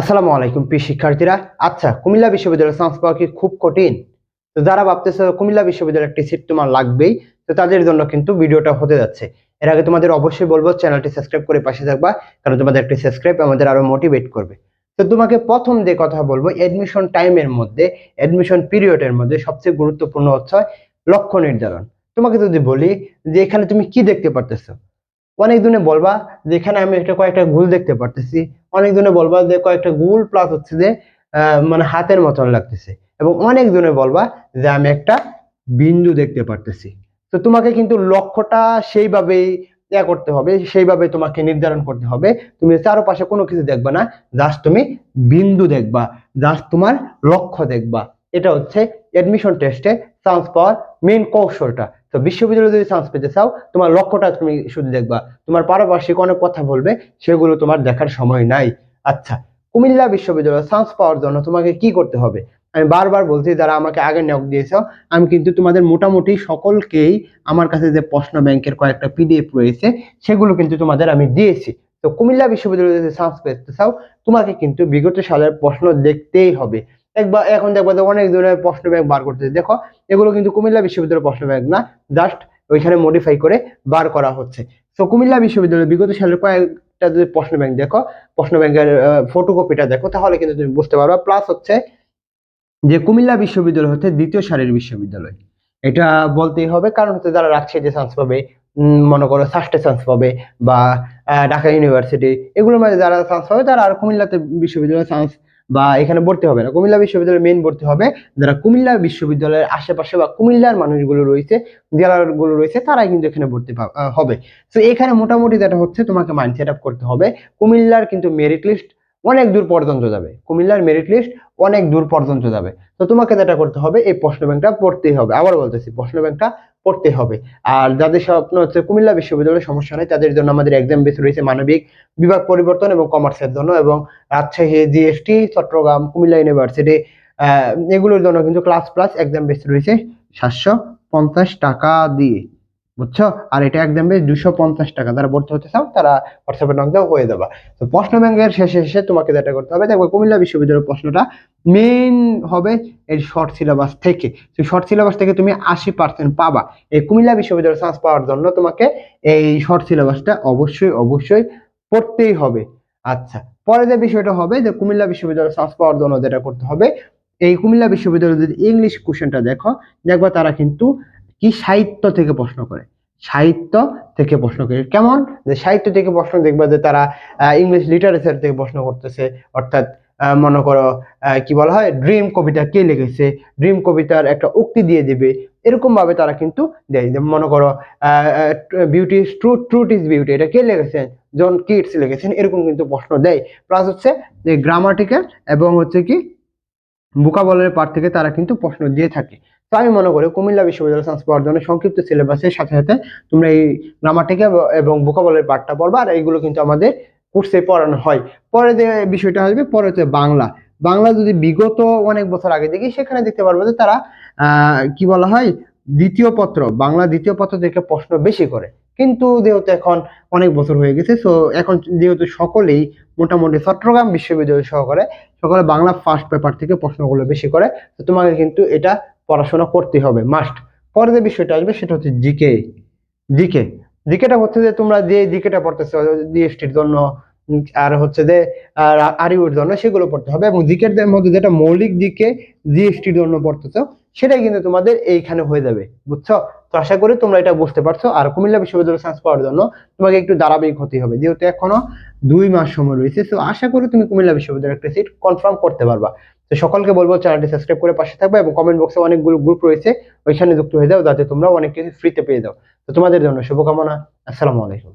আসসালামু আলাইকুম, প্রিয় শিক্ষার্থীরা। আচ্ছা কুমিল্লা বিশ্ববিদ্যালয়ের চান্স পাওয়া কি খুব কঠিন? তো যারা ভাবতেছে কুমিল্লা বিশ্ববিদ্যালয়ের একটি সিট তোমার লাগবেই, তো তাদের জন্য কিন্তু ভিডিওটা হতে যাচ্ছে। এর আগে তোমাদের অবশ্যই বলব, চ্যানেলটি সাবস্ক্রাইব করে পাশে থাকবা, কারণ তোমাদের একটি সাবস্ক্রাইব আমাদের আরও মোটিভেট করবে। তো তোমাকে প্রথম যে কথা বলব এডমিশন টাইমের মধ্যে এডমিশন পিরিয়ডের মধ্যে সবচেয়ে গুরুত্বপূর্ণ হচ্ছে লক্ষ্য নির্ধারণ। তোমাকে যদি বলি যে এখানে তুমি কি দেখতে পারতেছো? অনেক দিনে বলবা যে এখানে আমি একটা কয়েকটা গুল দেখতে পারতেছি। অনেক দিনে বলবা যে কয়েকটা গুল প্লাস হচ্ছে যে মানে হাতের মতন লাগতেছে। এবং অনেক দিনে বলবা যে আমি একটা বিন্দু দেখতে পারতেছি। তো তোমাকে কিন্তু লক্ষ্যটা সেইভাবেই ইয়া করতে হবে, সেইভাবে তোমাকে নির্ধারণ করতে হবে। তুমি চারপাশে কোনো কিছু দেখবা না জাস্ট তুমি বিন্দু দেখবা জাস্ট তোমার লক্ষ্য দেখবা। এটা হচ্ছে এডমিশন টেস্টে চান্স পাওয়ার মেন কৌশলটা। তো বিশ্ববিদ্যালয়ে যদি চান্স পেতে চাও, তোমার লক্ষ্যটা তুমি শুধু দেখবা। তোমার পারপার্শ্বিক অনেক কথা বলবে, সেগুলো তোমার দেখার সময় নাই। আচ্ছা কুমিল্লা বিশ্ববিদ্যালয়ে চান্স পাওয়ার জন্য তোমাকে কি করতে হবে? আমি বারবার বলছি, যারা আমাকে আগে নিয়োগ দিয়েছ, আমি কিন্তু তোমাদের মোটামুটি সকলকেই আমার কাছে যে প্রশ্ন ব্যাংকের কয়েকটা পিডিএফ রয়েছে, সেগুলো কিন্তু তোমাদের আমি দিয়েছি। তো কুমিল্লা বিশ্ববিদ্যালয়ে যদি চান্স পেতে চাও, তোমাকে কিন্তু বিগত সালের প্রশ্ন দেখতেই হবে। একবার, এখন দেখব যে অনেক ধরনের প্রশ্ন ব্যাংক বার করতেছে। দেখো, এগুলো কিন্তু কুমিল্লা বিশ্ববিদ্যালয়ের প্রশ্ন ব্যাংক না জাস্ট ওইখানে মডিফাই করে বার করা হচ্ছে। তো কুমিল্লা বিশ্ববিদ্যালয়ের বিগত সালের কয়েকটা যদি প্রশ্ন ব্যাংক দেখো, প্রশ্ন ব্যাংকের ফটোকপিটা দেখো, তাহলে কিন্তু তুমি বুঝতে পারবে। প্লাস হচ্ছে যে কুমিল্লা বিশ্ববিদ্যালয় হচ্ছে দ্বিতীয় সারির বিশ্ববিদ্যালয়। এটা বলতেই হবে, কারণ হচ্ছে যারা রাজশাহীতে চান্স পাবে মনে করো সাস্টে চান্স পাবে বা ঢাকা ইউনিভার্সিটি এগুলোর মধ্যে যারা চান্স পাবে, তারা আর কুমিল্লাতে বিশ্ববিদ্যালয়ে চান্স বা এখানে ভর্তি হবে না। কুমিল্লা বিশ্ববিদ্যালয়ের মেন ভর্তি হবে যারা কুমিল্লা বিশ্ববিদ্যালয়ের আশেপাশে বা কুমিল্লার মানুষগুলো রয়েছে, জেলাগুলো রয়েছে, তারাই কিন্তু এখানে ভর্তি হবে। তো এখানে মোটামুটি যেটা হচ্ছে তোমাকে মাইন্ড সেট আপ করতে হবে। কুমিল্লার কিন্তু মেরিট লিস্ট অনেক দূর পর্যন্ত যাবে। কুমিল্লার মেরিট লিস্ট অনেক দূর পর্যন্ত যাবে। তো তোমাকে যেটা করতে হবে, এই প্রশ্ন ব্যাংকটা পড়তেই হবে। আবার বলতেছি, প্রশ্ন ব্যাংকটা পড়তে হবে। আর যাদের স্বপ্ন হচ্ছে কুমিল্লা বিশ্ববিদ্যালয়ের সমস্যা নেই, তাদের জন্য আমাদের এক্সাম বেস রয়েছে মানবিক বিভাগ পরিবর্তন এবং কমার্সের জন্য এবং রাজশাহী জিএসটি চট্টগ্রাম, কুমিল্লা ইউনিভার্সিটি এগুলোর জন্য কিন্তু ক্লাস প্লাস এক্সাম বেস রয়েছে সাতশো পঞ্চাশ টাকা দিয়ে। বুঝছ? আর এটা একদম বেশ দুশো পঞ্চাশ টাকা। যারা ভর্তি হতে চাও, তারা হোয়াটসঅ্যাপে নক দাও হয়ে যাবা তো প্রশ্ন ব্যাংকের শেষে শেষে তোমাকে যেটা করতে হবে দেখো কুমিল্লা বিশ্ববিদ্যালয়ের প্রশ্নটা মেইন হবে এই শর্ট সিলেবাস থেকে। সেই শর্ট সিলেবাস থেকে তুমি আশি পার্সেন্ট পাবা। এই কুমিল্লা বিশ্ববিদ্যালয়ের চান্স পাওয়ার জন্য তোমাকে এই শর্ট সিলেবাসটা অবশ্যই অবশ্যই পড়তেই হবে। আচ্ছা পরে যে বিষয়টা হবে যে কুমিল্লা বিশ্ববিদ্যালয়ের চান্স পাওয়ার জন্য যেটা করতে হবে, এই কুমিল্লা বিশ্ববিদ্যালয়ে যদি ইংলিশ কোশ্চেনটা দেখো, দেখবা তারা কিন্তু কি সাহিত্য থেকে প্রশ্ন করে? সাহিত্য থেকে প্রশ্ন করে। কেমন? যে সাহিত্য থেকে প্রশ্ন দেখবা যে তারা ইংলিশ লিটারেচার থেকে প্রশ্ন করতেছে। অর্থাৎ মনে করো কি বলা হয়? ড্রিম কবিতা কে লিখেছে? ড্রিম কবিতার একটা উক্তি দিয়ে দিবে। এরকম ভাবে তারা কিন্তু দেয়। যে মনে করো beauty true truth is beauty এটা কে লিখেছেন? জন কিটস লিখেছেন। এরকম কিন্তু প্রশ্ন দেয়। প্লাস হচ্ছে যে গ্রামাটিক্যাল এবং হচ্ছে কি বুকাবলের পার থেকে তারা কিন্তু প্রশ্ন দিয়ে থাকে। তো আমি মনে করি কুমিল্লা বিশ্ববিদ্যালয় চান্স পাওয়ার জন্য সংক্ষিপ্ত সিলেবাসের সাথে সাথে তোমরা এই গ্রামাটিক্যাল এবং বুকাবলের পার্টটা পড়বা, আর এইগুলো কিন্তু আমাদের কোর্সে পড়ানো হয়। পরে যে বিষয়টা আসবে, পরে হচ্ছে বাংলা। বাংলা যদি বিগত অনেক বছর আগে দেখি, সেখানে দেখতে পারব যে তারা কি বলা হয়, দ্বিতীয় পত্র, বাংলা দ্বিতীয় পত্র থেকে প্রশ্ন বেশি করে। কিন্তু যেহেতু এখন অনেক বছর হয়ে গেছে সো এখন যেহেতু সকলেই মোটামুটি চট্টগ্রাম বিশ্ববিদ্যালয় সহকারে সকলে বাংলা ফার্স্ট পেপার থেকে প্রশ্নগুলো বেশি করে, তো তোমাকে কিন্তু এটা পড়াশোনা করতে হবে মাস্ট পরে যে বিষয়টা আসবে সেটা হচ্ছে জিকে জিকে জিকেটা হচ্ছে যে তোমরা যে জিকেটা পড়তেছো জিএসটির জন্য আর হচ্ছে যে আরিউর জন্য সেগুলো পড়তে হবে এবং জিকের মধ্যে যেটা মৌলিক দিকে জিএসটির জন্য পড়তেছো, সেটাই কিন্তু তোমাদের এইখানে হয়ে যাবে, বুঝছ? তো আশা করি তোমরা এটা বুঝতে পারছ। আর কুমিল্লা বিশ্ববিদ্যালয় চান্স পাওয়ার জন্য তোমাকে একটু ধারাবাহিক ক্ষতি হবে, যেহেতু এখনও দুই মাস সময় রয়েছে। তো আশা করি তুমি কুমিল্লা বিশ্ববিদ্যালয়ের একটা সিট কনফার্ম করতে পারবা। তো সকলকে বলব চ্যানেলটি সাবস্ক্রাইব করে পাশে থাকবে এবং কমেন্ট বক্সে অনেকগুলো গ্রুপ রয়েছে, ওইখানে যুক্ত হয়ে যাও, যাতে তোমরা অনেক কিছু ফ্রিতে পেয়ে যাও। তো তোমাদের জন্য শুভকামনা, আসসালামু আলাইকুম।